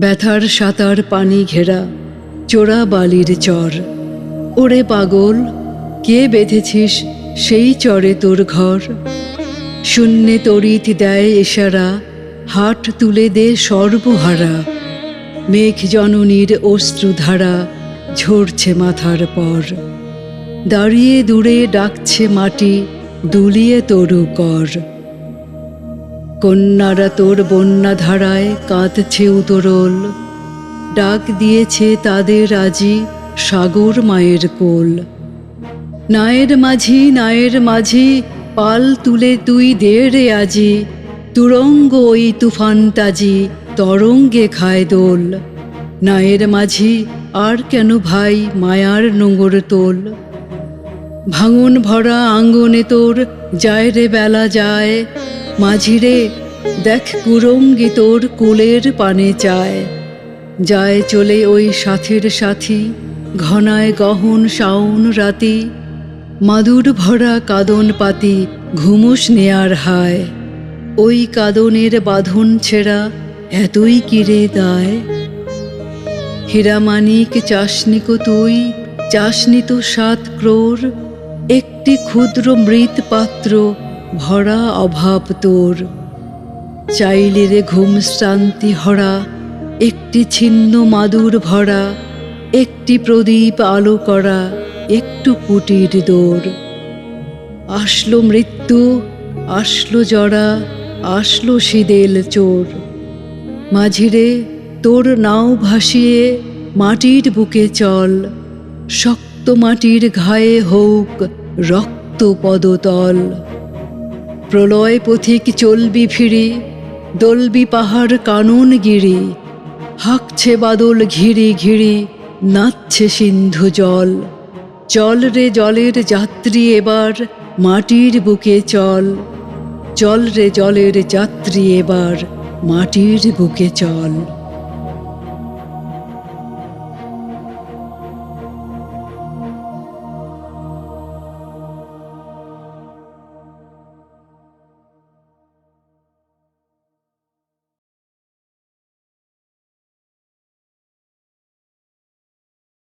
ব্যথার সাতার পানি ঘেরা, চোরা বালির চর। ওরে পাগল, কে বেঁধেছিস সেই চরে তোর ঘর? শূন্যে তড়িৎ দেয় এশারা হাট তুলে দে সর্বহারা। মেঘ জননীর অশ্রুধারা ঝরছে মাথার পর। দাঁড়িয়ে দূরে ডাকছে মাটি, দুলিয়ে তরু কর। কন্যারা তোর বন্যা ধারায় কাঁদছে উতরল ডাক দিয়েছে তাদের আজি সাগর মায়ের কোল। নায়ের মাঝি নায়ের মাঝি, পাল তুলে তুই দে রে আজি। তুরঙ্গ ওই তুফান তাজি, তরঙ্গে খায় দোল। নায়ের মাঝি, আর কেন ভাই মায়ার নোঙর তোল? ভাঙন ভরা আঙ্গনে তোর, যায় রে বেলা যায়। মাঝিরে দেখ কুরঙ্গি তোর কুলের পানে চায়। যায় চলে ওই সাথের সাথী, ঘনায় গহন শাওন রাতি। মাদুর ভরা কাদন পাতি ঘুমুস নেয়ার হায়। ওই কাদনের বাঁধন ছেঁড়া এতই কিরে দায়? হীরামানিক চাসনিক তুই, চাসনি তো সাত ক্রোর একটি ক্ষুদ্র মৃত পাত্র ভরা অভাব তোর। চাইলে রে ঘুম শ্রান্তি হরা, একটি ছিন্ন মাদুর ভরা, একটি প্রদীপ আলো করা, একটু কুটির দোর আসলো মৃত্যু, আসলো জরা, আসলো শীদেল চোর। মাঝিরে তোর নাও ভাসিয়ে মাটির বুকে চল শক্ত মাটির ঘায়ে হোক রক্ত পদতল প্রলয় পথিক চলবি ফিরে, দলবি পাহাড় কানন গিরি হাঁকছে বাদল ঘিরি ঘিরি, নাচছে সিন্ধু জল। চল রে জলের যাত্রী এবার, মাটির বুকে চল। চল রে জলের যাত্রী এবার, মাটির বুকে চল।